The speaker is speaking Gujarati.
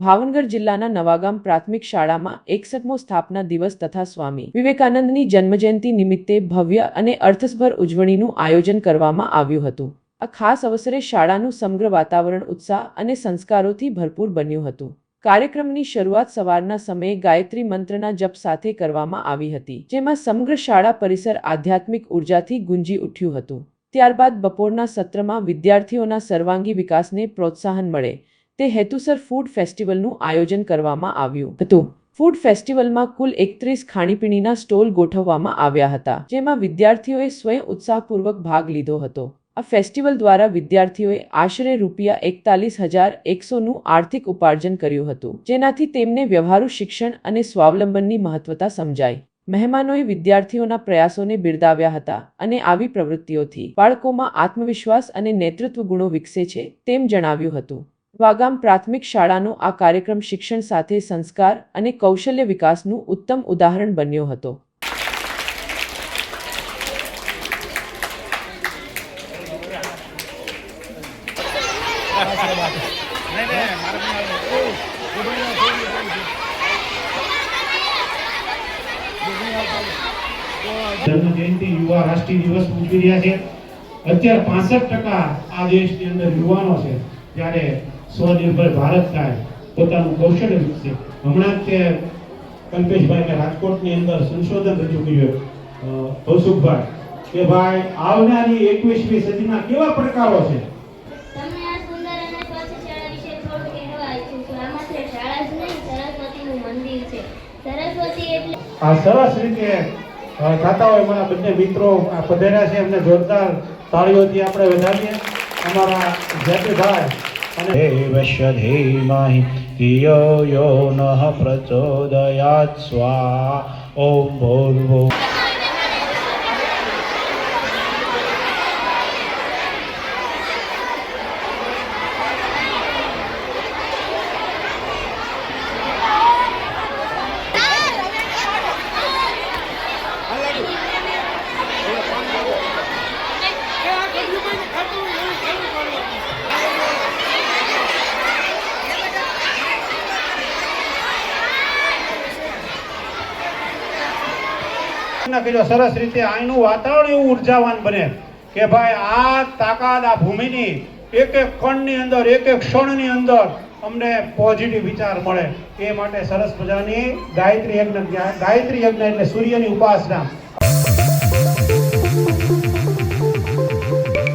ભાવનગર જિલ્લાના નવાગામ પ્રાથમિક શાળામાં એકસઠમો સ્થાપના દિવસ તથા સ્વામી વિવેકાનંદની જન્મજયંતિ નિમિત્તે ભવ્ય અને અર્થસભર ઉજવણીનું આયોજન કરવામાં આવ્યું હતું. આ ખાસ અવસરે શાળાનું સમગ્ર વાતાવરણ ઉત્સાહ અને સંસ્કારોથી ભરપૂર બન્યું હતું. કાર્યક્રમની શરૂઆત સવારના સમયે ગાયત્રી મંત્રના જપ સાથે કરવામાં આવી હતી, જેમાં સમગ્ર શાળા પરિસર આધ્યાત્મિક ઉર્જાથી ગુંજી ઉઠ્યું હતું. ત્યારબાદ બપોરના સત્રમાં વિદ્યાર્થીઓના સર્વાંગી વિકાસને પ્રોત્સાહન મળે તે હેતુસર ફૂડ ફેસ્ટિવલનું આયોજન કરવામાં આવ્યું હતું. ફૂડ ફેસ્ટિવલમાં કુલ એકત્રીસ ખાણીપીણીના સ્ટોલ ગોઠવવામાં આવ્યા હતા, જેમાં વિદ્યાર્થીઓએ સ્વયં ઉત્સાહપૂર્વક ભાગ લીધો હતો. આ ફેસ્ટિવલ દ્વારા વિદ્યાર્થીઓએ આશરે રૂપિયા એકતાલીસ હજાર એકસોનું આર્થિક ઉપાર્જન કર્યું હતું, જેનાથી તેમને વ્યવહારુ શિક્ષણ અને સ્વાવલંબનની મહત્વતા સમજાઈ. મહેમાનોએ વિદ્યાર્થીઓના પ્રયાસોને બિરદાવ્યા હતા અને આવી પ્રવૃત્તિઓથી બાળકોમાં આત્મવિશ્વાસ અને નેતૃત્વ ગુણો વિકસે છે, તેમ જણાવ્યું હતું. વાગામ પ્રાથમિક શાળાનો આ કાર્યક્રમ શિક્ષણ સાથે સંસ્કાર અને કૌશલ્ય વિકાસનું ઉત્તમ ઉદાહરણ બન્યો હતો. અત્યારે પાસઠ ટકા આ દેશની અંદર યુવાનો છે, જ્યારે સ્વનિર્ભર ભારત થાય પોતાનું કૌશલ્ય વિકસે. હમણાં જ તે કલ્પેશભાઈ કે રાજકોટની અંદર સંશોધન રજૂ કર્યું કૌશુકભાઈ કે ભાઈ આવનારી એકવીસમી સદીના કેવા પડકારો છે? આ સરસ રીતે ખાતા હોય મારા બંને મિત્રો. આ પધાર્યા છે એમને જોરદાર તાળીઓથી આપણે વધારીએ. અમારા અને देवस्य धीमहि धियो यो नः प्रचोदयात् स्वाहा ॐ भूर्भुवः કર્યો, સરસ રીતે અહીંનું વાતાવરણ એવું ઉર્જાવાન બને કે ભાઈ આ તાકાત આ ભૂમિની એક એક કણની અંદર, એક એક ક્ષણની અંદર અમને પોઝિટિવ વિચાર મળે. એ માટે સરસ મજાની ગાયત્રી યજ્ઞ ગાયત્રી યજ્ઞ એટલે સૂર્યની ઉપાસના.